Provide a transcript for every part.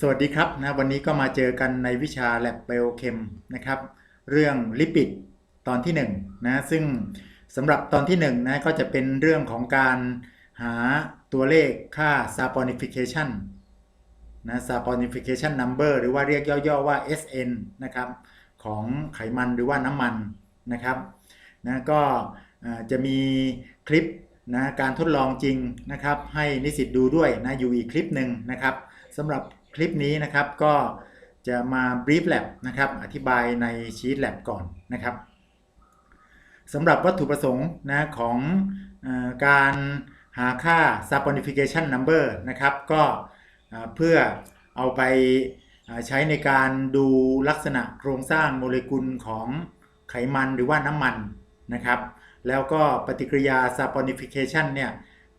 สวัสดีครับนะวันนี้ก็มาเจอกันในวิชา Lab Biochem นะครับ เรื่องลิปิดตอนที่1นะซึ่งสำหรับตอนที่1นะก็จะเป็นเรื่องของการหาตัวเลขค่า saponification นะ saponification number หรือว่าเรียกย่อๆว่า SN นะครับของไขมันหรือว่าน้ำมันนะครับนะก็จะมีคลิปนะการทดลองจริงนะครับ ให้นิสิตดูด้วยนะอยู่อีกคลิปหนึ่งนะครับสำหรับ คลิปนี้นะครับก็จะมา brief lab นะครับอธิบายใน sheet lab ก่อนนะครับสำหรับวัตถุประสงค์นะของอการหาค่า saponification number นะครับก็เพื่อเอาไปใช้ในการดูลักษณะโครงสร้างโมเลกุลของไขมันหรือว่าน้ำมันนะครับ แล้วก็ปฏิกิริยา saponification เนี่ย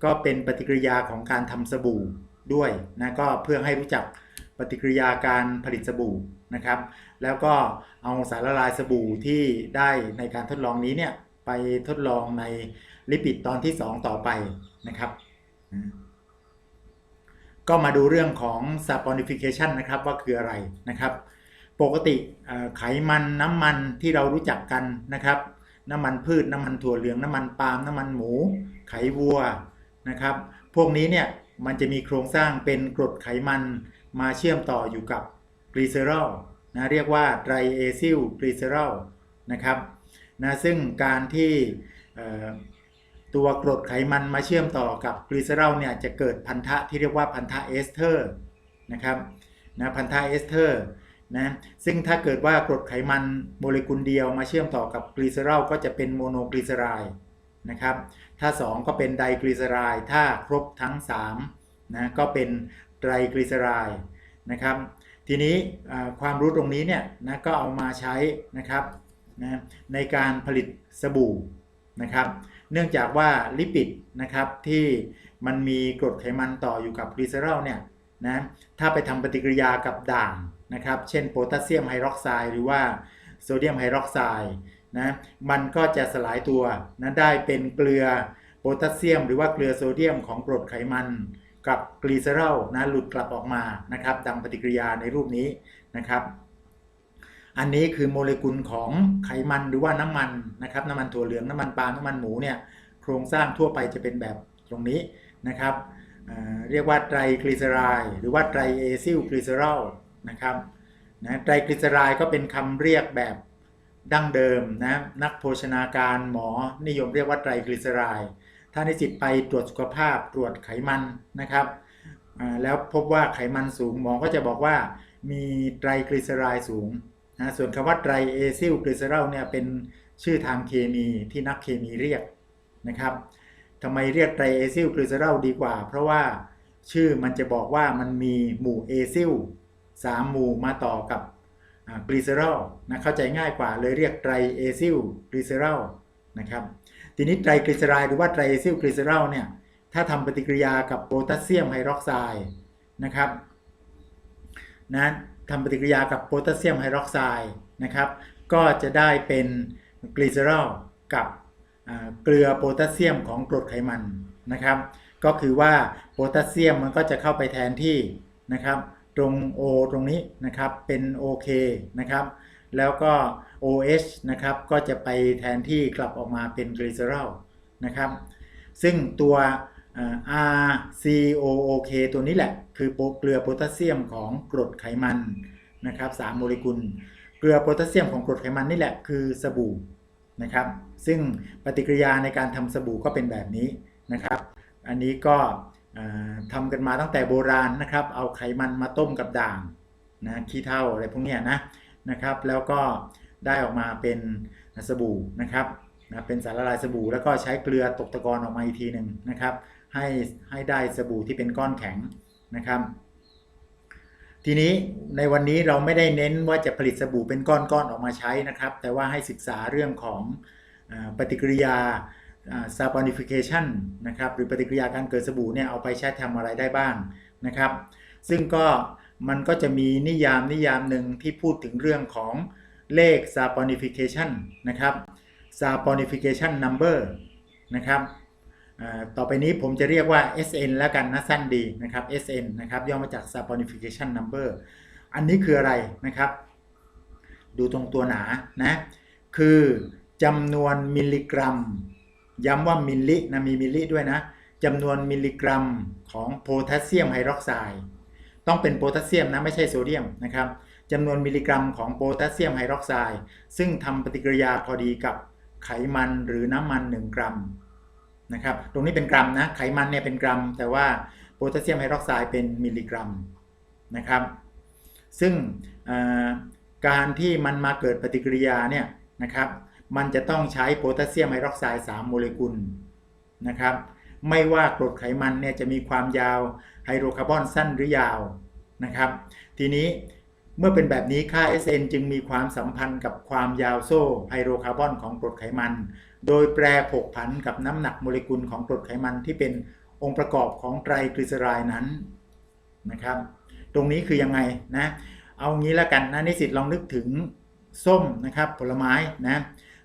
ก็เป็นปฏิกิริยาของการทำสบู่ด้วยนะก็เพื่อให้รู้จัก ปฏิกิริยาการผลิตสบู่นะครับ แล้วก็เอาสารละลายสบู่ที่ได้ในการทดลองนี้เนี่ยไปทดลองในลิปิดตอนที่ 2 ต่อไปนะครับ ก็มาดูเรื่องของ saponification นะครับว่าคืออะไรนะครับ ปกติไขมันน้ำมันที่เรารู้จักกันนะครับ น้ำมันพืชน้ำมันถั่วเหลืองน้ำมันปาล์มน้ำมันหมู ไขวัวนะครับ พวกนี้เนี่ยมันจะมีโครงสร้างเป็นกรดไขมัน มาเชื่อมต่ออยู่กับกลีเซอรอลนะเรียกว่าไตรเอซิลกลีเซอรอลนะครับนะซึ่งการที่ตัวกรดไขมันมาเชื่อมต่อกับกลีเซอรอลเนี่ยจะเกิดพันธะที่เรียกว่าพันธะเอสเตอร์นะครับนะพันธะเอสเตอร์นะซึ่งถ้าเกิดว่ากรดไขมันโมเลกุลเดียวมาเชื่อมต่อกับกลีเซอรอลก็จะเป็นโมโนกลีเซอไรด์นะครับถ้า 2 ก็เป็นไดกลีเซอไรด์ถ้าครบทั้ง3นะก็เป็นไตรกลีเซอไรด์นะครับทีนี้ความรู้ตรงนี้เนี่ยนะก็เอามาใช้นะครับนะในการผลิตสบู่นะครับเนื่องจากว่าลิปิดนะครับที่มันมีกรดไขมันต่ออยู่กับกลีเซอรอลเนี่ยนะถ้าไปทำปฏิกิริยากับด่างนะครับเช่นโพแทสเซียมไฮดรอกไซด์หรือว่าโซเดียมไฮดรอกไซด์นะมันก็จะสลายตัวนะได้เป็นเกลือโพแทสเซียม หรือว่าเกลือโซเดียมของกรดไขมัน กับกลีเซอรอลนะหลุดกลับออกมานะครับดังปฏิกิริยาในรูปนี้นะครับ อันนี้คือโมเลกุลของไขมันหรือว่าน้ำมันนะครับน้ำมันถั่วเหลืองน้ำมันปาล์มน้ำมันหมูเนี่ยโครงสร้างทั่วไปจะเป็นแบบตรงนี้นะครับเเรียกว่าไตรกลีเซอไรด์หรือว่าไตรเอซิลกลีเซอรอลนะครับนะไตรกลีเซอไรด์ก็เป็นคำเรียกแบบดั้งเดิมนะนักโภชนาการหมอนิยมเรียกว่าไตรกลีเซอไรด์ ถ้านิสิตไปตรวจสุขภาพตรวจไขมันนะครับแล้วพบว่าไขมันสูงหมอก็จะบอกว่ามีไตรกลีเซอไรด์สูงนะส่วนคำว่าไตรเอซิลกลีเซอรอลเนี่ยเป็นชื่อทางเคมีที่นักเคมีเรียกนะครับทำไมเรียกไตรเอซิลกลีเซอรอลดีกว่า เพราะว่าชื่อมันจะบอกว่ามันมีหมู่เอซิลสามหมู่มาต่อกับกลีเซอรอลนะเข้าใจง่ายกว่าเลยเรียกไตรเอซิลกลีเซอรอลนะครับ ทีนี้ไตรกลีเซอไรด์หรือว่าไตรเอซิลกลีเซอรอลเนี่ยถ้าทำปฏิกิริยากับโพแทสเซียมไฮดรอกไซด์นะครับนะทำปฏิกิริยากับโพแทสเซียมไฮดรอกไซด์นะครับ ก็จะได้เป็นกลีเซอรอลกับเกลือโพแทสเซียมของกรดไขมันนะครับ ก็คือว่าโพแทสเซียมมันก็จะเข้าไปแทนที่นะครับ ตรง O ตรงนี้นะครับเป็น OK นะครับ แล้วก็ OH นะครับก็จะไปแทนที่กลับออกมาเป็นกลีเซอรอลนะครับ ซึ่งตัวอ่า RCOOK ตัวนี้แหละ คือโเกลือโพแทสเซียมของกรดไขมันนะครับสามโมเลกุล เกลือโพแทสเซียมของกรดไขมันนี่แหละคือสบู่นะครับ ซึ่งปฏิกิริยาในการทำสบู่ก็เป็นแบบนี้นะครับ อันนี้ก็อ่าทำกันมาตั้งแต่โบราณนะครับ เอาไขมันมาต้มกับด่างนะขี้เถ้าอะไรพวกนี้นะนะครับ แล้วก็ ได้ออกมาเป็นสบู่นะครับนะเป็นสารละลายสบู่แล้วก็ใช้เกลือตกตะกอนออกมาอีกทีหนึ่งนะครับ ให้ให้ได้สบู่ที่เป็นก้อนแข็งนะครับ ทีนี้ในวันนี้เราไม่ได้เน้นว่าจะผลิตสบู่เป็นก้อนๆออกมาใช้นะครับ แต่ว่าให้ศึกษาเรื่องของปฏิกิริยาอ่า saponification นะครับหรือปฏิกิริยาการเกิดสบู่เนี่ยเอาไปใช้ทำอะไรได้บ้างนะครับ ซึ่งก็มันก็จะมีนิยามนิยามหนึ่งที่พูดถึงเรื่องของ เลข saponification นะครับ saponification number นะครับต่อไปนี้ผมจะเรียกว่า SN แล้วกันนะสั้นดีนะครับ SN นะครับย่อมาจาก saponification number อันนี้คืออะไรนะครับ ดูตรงตัวหนานะ คือจำนวนมิลลิกรัม ย้ำว่ามิลลินะมีมิลลิด้วยนะจำนวนมิลลิกรัมของโพแทสเซียมไฮดรอกไซด์ต้องเป็นโพแทสเซียมนะไม่ใช่โซเดียมนะครับ จำนวนมิลลิกรัมของโพแทสเซียมไฮดรอกไซด์ซึ่งทำปฏิกิริยาพอดีกับไขมันหรือน้ำมัน 1 กรัมนะครับตรงนี้เป็นกรัมนะไขมันเนี่ยเป็นกรัม แต่ว่าโพแทสเซียมไฮดรอกไซด์เป็นมิลลิกรัมนะครับซึ่งการที่มันมาเกิดปฏิกิริยาเนี่ยนะครับมันจะต้องใช้โพแทสเซียมไฮดรอกไซด์3โมเลกุลนะครับไม่ว่ากรดไขมันเนี่ยจะมีความยาวไฮโดรคาร์บอนสั้นหรือยาวนะครับ ทีนี้ เมื่อเป็นแบบนี้ค่า Sn จึงมีความสัมพันธ์กับความยาวโซ่ไฮโดรคาร์บอนของกรดไขมัน โดยแปรผกผันกับน้ำหนักโมเลกุลของกรดไขมันที่เป็นองค์ประกอบของไตรกลีเซอไรด์นั้นนะครับ ตรงนี้คือยังไงนะ เอางี้แล้วกันนะนิสิตลองนึกถึงส้มนะครับผลไม้นะ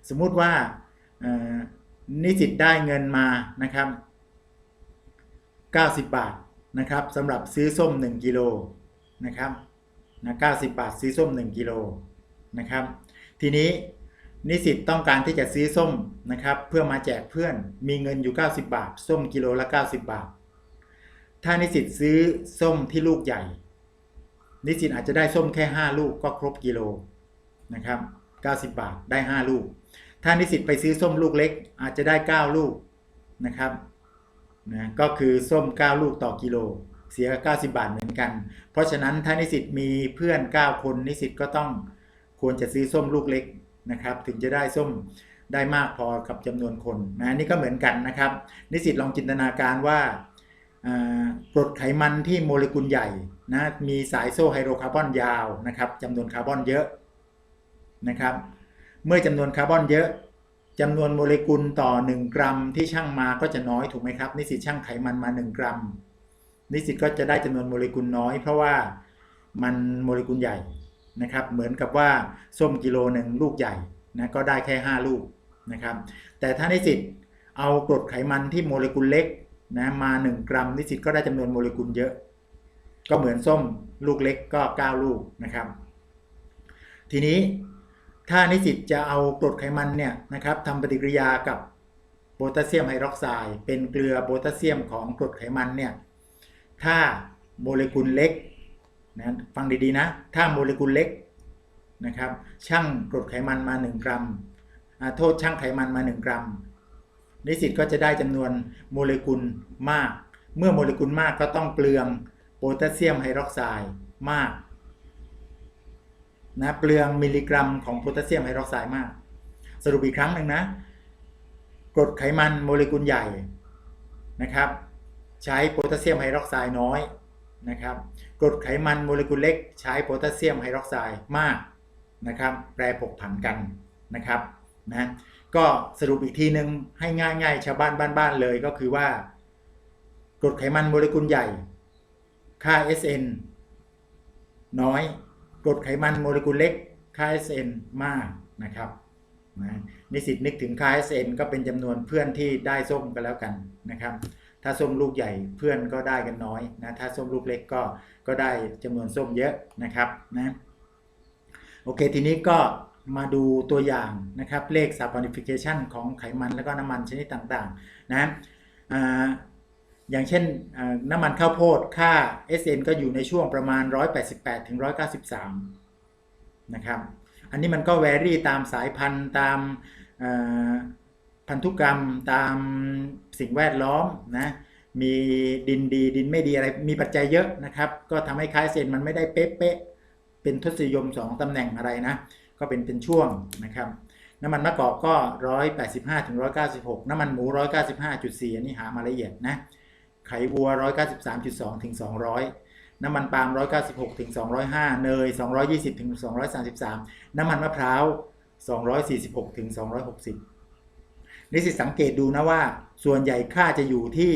สมมุติว่านิสิตได้เงินมานะครับ 90 บาทนะครับสำหรับซื้อส้ม 1 กิโลนะครับ นะ90 บาทซื้อส้ม 1 กิโลนะครับ ทีนี้นิสิตต้องการที่จะซื้อส้มนะครับ เพื่อมาแจกเพื่อนมีเงินอยู่ 90 บาท ส้มกิโลละ 90 บาท ถ้านิสิตซื้อส้มที่ลูกใหญ่ นิสิตอาจจะได้ส้มแค่ 5 ลูกก็ครบกิโลนะครับ90 บาทได้ 5 ลูก ถ้านิสิตไปซื้อส้มลูกเล็ก อาจจะได้ 9 ลูกนะครับนะก็คือส้ม 9 ลูกต่อกิโล เสีย90บาทเหมือนกัน เพราะฉะนั้นถ้านิสิตมีเพื่อน9คนนิสิตก็ต้องควรจะซื้อส้มลูกเล็กนะครับ ถึงจะได้ส้มได้มากพอกับจำนวนคนนะนี่ก็เหมือนกันนะครับ นิสิตลองจินตนาการว่ากรดไขมันที่โมเลกุลใหญ่นะมีสายโซ่ไฮโดรคาร์บอนยาวนะครับจำนวนคาร์บอนเยอะนะครับ เมื่อจำนวนคาร์บอนเยอะจำนวนโมเลกุลต่อ 1 กรัมที่ช่างมาก็จะน้อยถูกไหมครับนิสิตช่างไขมันมา 1 กรัม นิสิตก็จะได้จำนวนโมเลกุลน้อย เพราะว่ามันโมเลกุลใหญ่นะครับ เหมือนกับว่าส้มกิโลหนึ่งลูกใหญ่นะก็ได้แค่ 5 ลูกนะครับ แต่ถ้านิสิตเอากรดไขมันที่โมเลกุลเล็กนะมา 1 กรัม นิสิตก็ได้จำนวนโมเลกุลเยอะ ก็เหมือนส้มลูกเล็กก็ 9 ลูกนะครับ ทีนี้ถ้านิสิตจะเอากรดไขมันเนี่ยนะครับทำปฏิกิริยากับโพแทสเซียมไฮดรอกไซด์เป็นเกลือโพแทสเซียมของกรดไขมันเนี่ย ถ้าโมเลกุลเล็กนะฟังดีๆนะ ถ้าโมเลกุลเล็กนะครับช่างกรดไขมันมา 1 กรัมโทษช่างไขมันมา 1 กรัม นิสิตก็จะได้จำนวนโมเลกุลมาก เมื่อโมเลกุลมากก็ต้องเปลืองโพแทสเซียมไฮดรอกไซด์มากนะเปลืองมิลลิกรัมของโพแทสเซียมไฮดรอกไซด์มาก สรุปอีกครั้งหนึ่งนะกรดไขมันโมเลกุลใหญ่นะครับ ใช้โพแทสเซียมไฮดรอกไซด์น้อยนะครับกรดไขมันโมเลกุลเล็ก ใช้โพแทสเซียมไฮดรอกไซด์มากนะครับแปรผกผันกันนะครับนะก็สรุปอีกทีนึงให้ง่ายๆ ชาวบ้านบ้านๆเลยก็คือว่ากรดไขมันโมเลกุลใหญ่ ค่า SN น้อยกรดไขมันโมเลกุลเล็ก ค่า SN มากนะครับนะนิสิตนึกถึงค่า SN ก็เป็นจำนวนเพื่อนที่ได้ส้มกันแล้วกันนะครับ ถ้าส้มลูกใหญ่เพื่อนก็ได้กันน้อยนะถ้าส้มลูกเล็กก็ก็ได้จำนวนส้มเยอะนะครับนะโอเคทีนี้ก็มาดูตัวอย่างนะครับเลข saponification ของไขมันแล้วก็น้ำมันชนิดต่างๆนะอย่างเช่นน้ำมันข้าวโพดค่า SN ก็อยู่ในช่วงประมาณ 188ถึง193นะครับอันนี้มันก็แวรี่ตามสายพันธุ์ตาม พันธุกรรมตามสิ่งแวดล้อมนะมีดินดีดินไม่ดีอะไรมีปัจจัยเยอะนะครับ ก็ทำให้ค่า SN มันไม่ได้เป๊ะๆเป็นทศนิยม 2ตำแหน่งอะไรนะ ก็เป็นเป็นช่วงนะครับ น้ำมันมะกอกก็ 185ถึง196 น้ำมันหมู 195.4 อันนี้หามาละเอียดนะ ไขวัว 193.2 ถึง 200 น้ำมันปาล์ม 196 ถึง 205 เนย 220 ถึง 233 น้ำมันมะพร้าว 246 ถึง 260 นิสิตสังเกตดูนะว่า ส่วนใหญ่ค่าจะอยู่ที่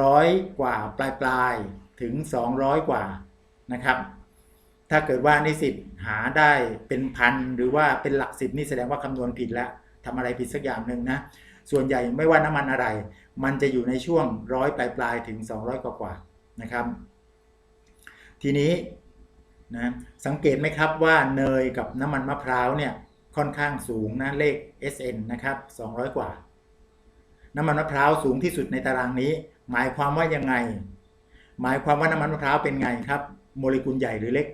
ร้อยกว่าปลายปลายถึง 200 กว่านะครับ ถ้าเกิดว่านิสิตหาได้เป็นพันหรือว่าเป็นหลักสิบนี่แสดงว่าคำนวณผิดแล้วทำอะไรผิดสักอย่างหนึ่งนะ ส่วนใหญ่ไม่ว่าน้ำมันอะไร มันจะอยู่ในช่วงร้อยปลายปลายๆถึง 200 กว่ากว่านะครับ ทีนี้นะสังเกตไหมครับว่าเนยกับน้ำมันมะพร้าวเนี่ย ค่อนข้างสูงนะเลข SN นะครับ 200 กว่า น้ำมันมะพร้าวสูงที่สุดในตารางนี้ หมายความว่ายังไง หมายความว่าน้ำมันมะพร้าวเป็นไงครับ โมเลกุลใหญ่หรือเล็ก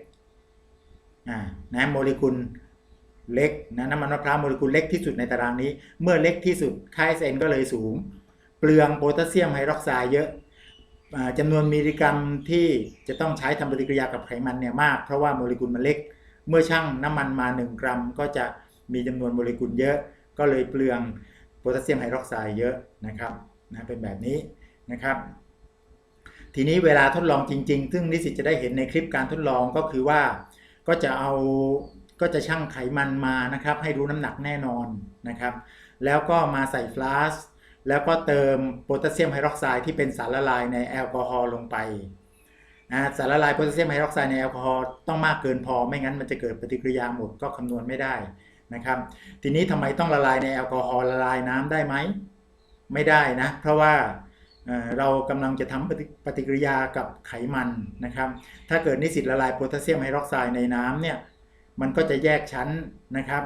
อ่านะโมเลกุลเล็กนะน้ำมันมะพร้าวโมเลกุลเล็กที่สุดในตารางนี้ เมื่อเล็กที่สุดค่า SN ก็เลยสูง เปลืองโพแทสเซียมไฮดรอกไซด์เยอะอ่าจำนวนมิลลิกรัมที่จะต้องใช้ทำปฏิกิริยากับไขมันเนี่ยมาก เพราะว่าโมเลกุลมันเล็ก เมื่อชั่งน้ำมันมา 1 กรัมก็จะ มีจำนวนโมเลกุลเยอะ ก็เลยเปลืองโพแทสเซียมไฮดรอกไซด์เยอะนะครับนะเป็นแบบนี้นะครับ ทีนี้เวลาทดลองจริง ๆ ซึ่งนิสิตจะได้เห็นในคลิปการทดลองก็คือว่าก็จะเอาก็จะชั่งไขมันมานะครับ ให้รู้น้ำหนักแน่นอนนะครับ แล้วก็มาใส่ฟลาสแล้วก็เติมโพแทสเซียมไฮดรอกไซด์ที่เป็นสารละลายในแอลกอฮอล์ลงไปนะสารละลายโพแทสเซียมไฮดรอกไซด์ในแอลกอฮอล์ต้องมากเกินพอไม่งั้นมันจะเกิดปฏิกิริยาหมดก็คำนวณไม่ได้ นะครับ ทีนี้ทำไมต้องละลายในแอลกอฮอล์ละลายน้ำได้ไหม ไม่ได้นะ เพราะว่าเรากำลังจะทำปฏิปฏิกิริยากับไขมันนะครับ ถ้าเกิดนิสิตละลายโพแทสเซียมไฮดรอกไซด์ในน้ำเนี่ยมันก็จะแยกชั้นนะครับ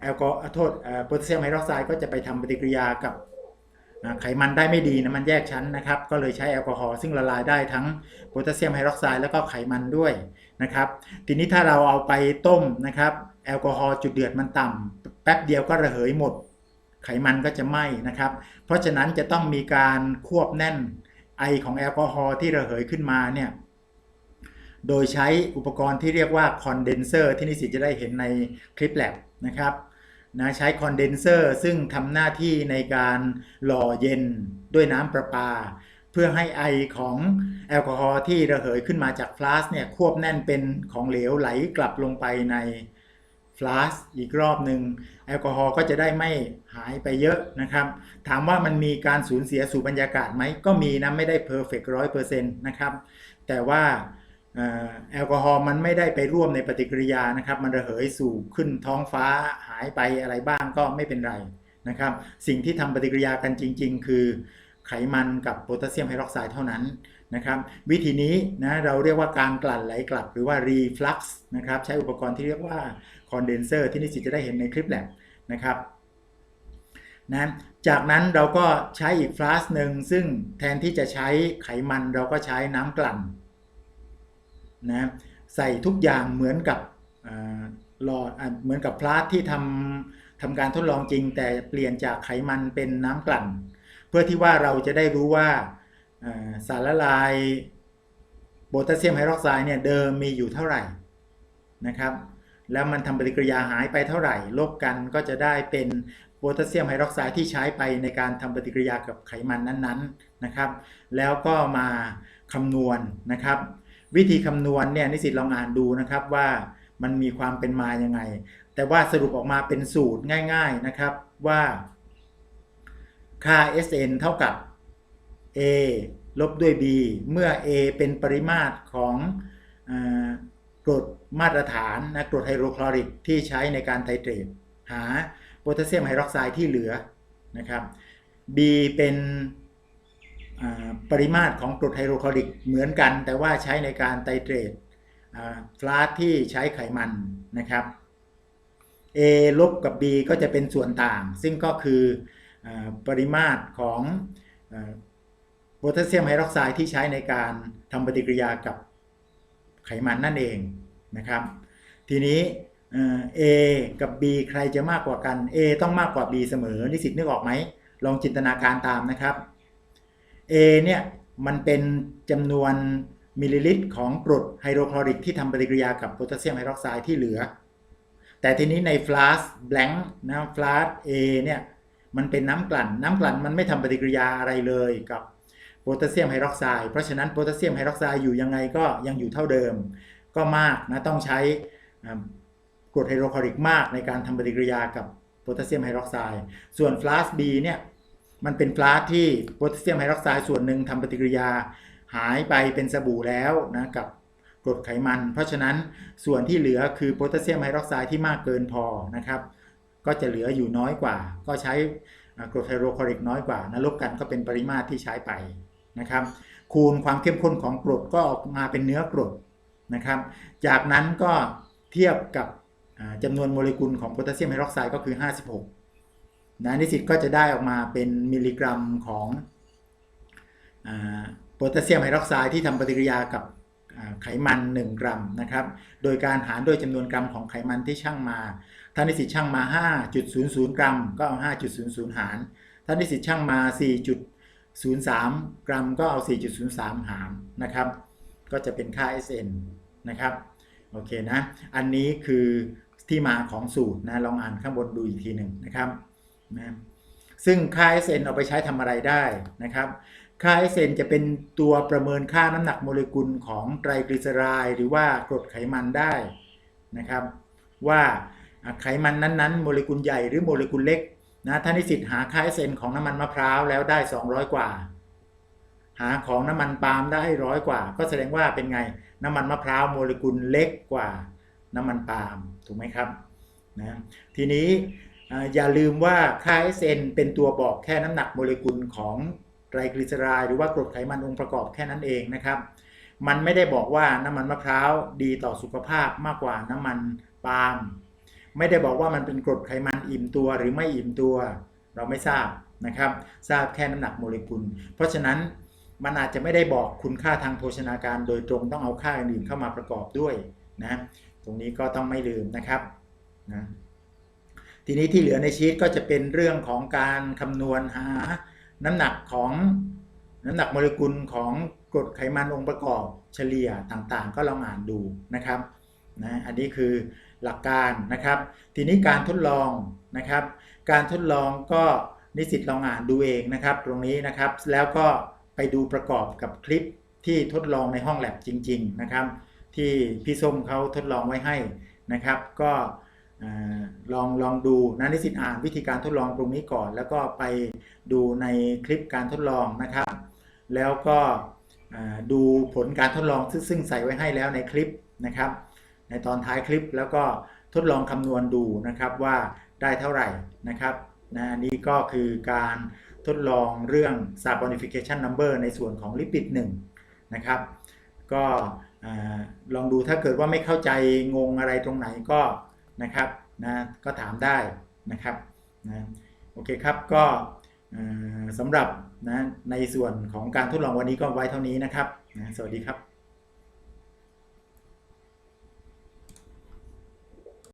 แอลกอฮอล์โทษโพแทสเซียมไฮดรอกไซด์ก็จะไปทำปฏิกิริยากับไขมันได้ไม่ดีนะมันแยกชั้นนะครับ ก็เลยใช้แอลกอฮอล์ซึ่งละลายได้ทั้งโพแทสเซียมไฮดรอกไซด์แล้วก็ไขมันด้วยนะครับ ทีนี้ถ้าเราเอาไปต้มนะครับ แอลกอฮอล์จุดเดือดมันต่ำแป๊บเดียวก็ระเหยหมด ไขมันก็จะไหม้นะครับ เพราะฉะนั้นจะต้องมีการควบแน่นไอของแอลกอฮอล์ที่ระเหยขึ้นมาเนี่ยโดยใช้อุปกรณ์ที่เรียกว่าคอนเดนเซอร์ที่นิสิตจะได้เห็นในคลิปแลบนะครับนะใช้คอนเดนเซอร์ซึ่งทำหน้าที่ในการหล่อเย็นด้วยน้ำประปา เพื่อให้ไอของแอลกอฮอล์ที่ระเหยขึ้นมาจากฟลาสเนี่ยควบแน่นเป็นของเหลวไหลกลับลงไปใน ฟลาสอีกรอบหนึ่งแอลกอฮอล์ก็จะได้ไม่หายไปเยอะนะครับ ถามว่ามันมีการสูญเสียสู่บรรยากาศไหมก็มีนะไม่ได้เพอร์เฟกต์ร้อยเปอร์เซ็นต์นะครับแต่ว่าออแอลกอฮอล์มันไม่ได้ไปร่วมในปฏิกิริยานะครับ มันระเหยสู่ขึ้นท้องฟ้าหายไปอะไรบ้างก็ไม่เป็นไรนะครับ สิ่งที่ทำปฏิกิริยากันจริง ๆ คือไขมันกับโพแทสเซียมไฮดรอกไซด์เท่านั้นนะครับ วิธีนี้นะเราเรียกว่าการกลั่นไหลกลับหรือว่า reflux นะครับ ใช้อุปกรณ์ที่เรียกว่า คอนเดนเซอร์ที่นิสิตจะได้เห็นในคลิปแลบนะครับนะจากนั้นเราก็ใช้อีกฟลาสหนึ่งซึ่งแทนที่จะใช้ไขมันเราก็ใช้น้ำกลั่นนะใส่ทุกอย่างเหมือนกับหลอดเหมือนกับพลาสที่ทำทำการทดลองจริง แต่เปลี่ยนจากไขมันเป็นน้ำกลั่น เพื่อที่ว่าเราจะได้รู้ว่าอ่าสารละลายโพแทสเซียมไฮดรอกไซด์เนี่ยเดิมมีอยู่เท่าไหร่นะครับ แล้วมันทำปฏิกิริยาหายไปเท่าไหร่ลบกันก็จะได้เป็นโพแทสเซียมไฮดรอกไซด์ที่ใช้ไปในการทำปฏิกิริยากับไขมันนั้นๆนะครับ แล้วก็มาคำนวณนะครับ วิธีคำนวณเนี่ยนิสิตลองอ่านดูนะครับว่ามันมีความเป็นมายังไง แต่ว่าสรุปออกมาเป็นสูตรง่าย ๆนะครับว่าค่า SN เท่ากับ A ลบด้วย B เมื่อ A เป็นปริมาตรของอกรด มาตรฐานนะกรดไฮโดรคลอริกที่ใช้ในการไตรเตรตหาโพแทสเซียมไฮดรอกไซด์ที่เหลือนะครับ B เป็นปริมาตรของกรดไฮโดรคลอริกเหมือนกัน แต่ว่าใช้ในการไตรเตรตฟลาสที่ใช้ไขมันนะครับ A ลบกับ B ก็จะเป็นส่วนต่าง ซึ่งก็คืออปริมาตรของโพแทสเซียมไฮดรอกไซด์ที่ใช้ในการทำปฏิกิริยากับไขมันนั่นเอง นะครับ ทีนี้เอ่อ A กับ B ใครจะมากกว่ากัน A ต้องมากกว่า B เสมอนิสิตนึกออกไหมลองจินตนาการตามนะครับ A เนี่ยมันเป็นจำนวนมิลลิลิตรของกรดไฮโดรคลอริกที่ทำปฏิกิริยากับโพแทสเซียมไฮดรอกไซด์ที่เหลือ แต่ทีนี้ในฟลาสแบงค์นะฟลาส A เนี่ยมันเป็นน้ำกลั่น น้ำกลั่นมันไม่ทำปฏิกิริยาอะไรเลยกับโพแทสเซียมไฮดรอกไซด์เพราะฉะนั้นโพแทสเซียมไฮดรอกไซด์อยู่ยังไงก็ยังอยู่เท่าเดิม ก็มากนะต้องใช้กรดไฮโดรคลอริกมากในการทำปฏิกิริยากับโพแทสเซียมไฮดรอกไซด์ส่วนฟลาส B เนี่ยมันเป็นฟลาสที่โพแทสเซียมไฮดรอกไซด์ส่วนหนึ่งทำปฏิกิริยาหายไปเป็นสบู่แล้วนะกับกรดไขมัน เพราะฉะนั้นส่วนที่เหลือคือโพแทสเซียมไฮดรอกไซด์ที่มากเกินพอนะครับ ก็จะเหลืออยู่น้อยกว่า ก็ใช้กรดไฮโดรคลอริกน้อยกว่านะลบกันก็เป็นปริมาตรที่ใช้ไปนะครับ คูณความเข้มข้นของกรดก็ออกมาเป็นเนื้อกรด นะครับ จากนั้นก็เทียบกับจำนวนโมเลกุลของโพแทสเซียมไฮดรอกไซด์ก็คือ 56นะนิสิตก็จะได้ออกมาเป็นมิลลิกรัมของโพแทสเซียมไฮดรอกไซด์ที่ทำปฏิกิริยากับไขมัน 1 กรัมนะครับ โดยการหารด้วยจำนวนกรัมของไขมันที่ชั่งมาถ้านิสิตชั่งมา 5.00 กรัม ก็เอา 5.00 หารถ้านิสิตชั่งมา 4.03 กรัม ก็เอา 4.03 หารนะครับ ก็จะเป็นค่า SN นะครับโอเคนะอันนี้คือที่มาของสูตรนะลองอ่านข้างบนดูอีกทีหนึ่งนะครับนะซึ่งค่า SN เอาไปใช้ทำอะไรได้นะครับค่า SN จะเป็นตัวประเมินค่าน้ำหนักโมเลกุลของไตรกลีเซอไรด์หรือว่ากรดไขมันได้นะครับ ว่าไขมันนั้นๆ โมเลกุลใหญ่หรือโมเลกุลเล็กนะถ้านิสิตหาค่า SN ของน้ำมันมะพร้าวแล้วได้ 200 กว่า หาของน้ำมันปาล์มได้ร้อยกว่า ก็แสดงว่าเป็นไง น้ำมันมะพร้าวโมเลกุลเล็กกว่าน้ำมันปาล์มถูกไหมครับนะทีนี้อย่าลืมว่าค่า SN เป็นตัวบอกแค่น้ำหนักโมเลกุลของไตรกลีเซอไรด์หรือว่ากรดไขมันองค์ประกอบแค่นั้นเองนะครับ มันไม่ได้บอกว่าน้ำมันมะพร้าวดีต่อสุขภาพมากกว่าน้ำมันปาล์มไม่ได้บอกว่ามันเป็นกรดไขมันอิ่มตัวหรือไม่อิ่มตัว เราไม่ทราบนะครับ ทราบแค่น้ำหนักโมเลกุล เพราะฉะนั้น มันอาจจะไม่ได้บอกคุณค่าทางโภชนาการ โดยตรงต้องเอาค่าอื่นเข้ามาประกอบด้วยนะตรงนี้ก็ต้องไม่ลืมนะครับนะทีนี้ที่เหลือในชีตก็จะเป็นเรื่องของการคำนวณหาน้ำหนักของน้ำหนักโมเลกุลของกรดไขมันองค์ประกอบเฉลี่ยต่างๆ ก็ลองอ่านดูนะครับนะอันนี้คือหลักการนะครับ ทีนี้การทดลองนะครับ การทดลองก็นิสิตลองอ่านดูเองนะครับ ตรงนี้นะครับแล้วก็ ไปดูประกอบกับคลิปที่ทดลองในห้องแลบจริง ๆ นะครับ ที่พี่ส้มเขาทดลองไว้ให้นะครับ ก็ลองลองดูนะนิสิตอ่านวิธีการทดลองตรงนี้ก่อน แล้วก็ไปดูในคลิปการทดลองนะครับ แล้วก็ดูผลการทดลองซึ่งใส่ไว้ให้แล้วในคลิปนะครับ ในตอนท้ายคลิปแล้วก็ทดลองคำนวณดูนะครับว่าได้เท่าไหร่นะครับนะอันนี้ก็คือการ ทดลองเรื่อง Saponification Number ในส่วนของลิปิด1นะครับ ก็ลองดูถ้าเกิดว่าไม่เข้าใจงงอะไรตรงไหนก็นะครับนะก็ถามได้นะครับนะโอเคครับก็สำหรับนะในส่วนของการทดลองวันนี้ก็ไว้เท่านี้นะครับนะสวัสดีครับ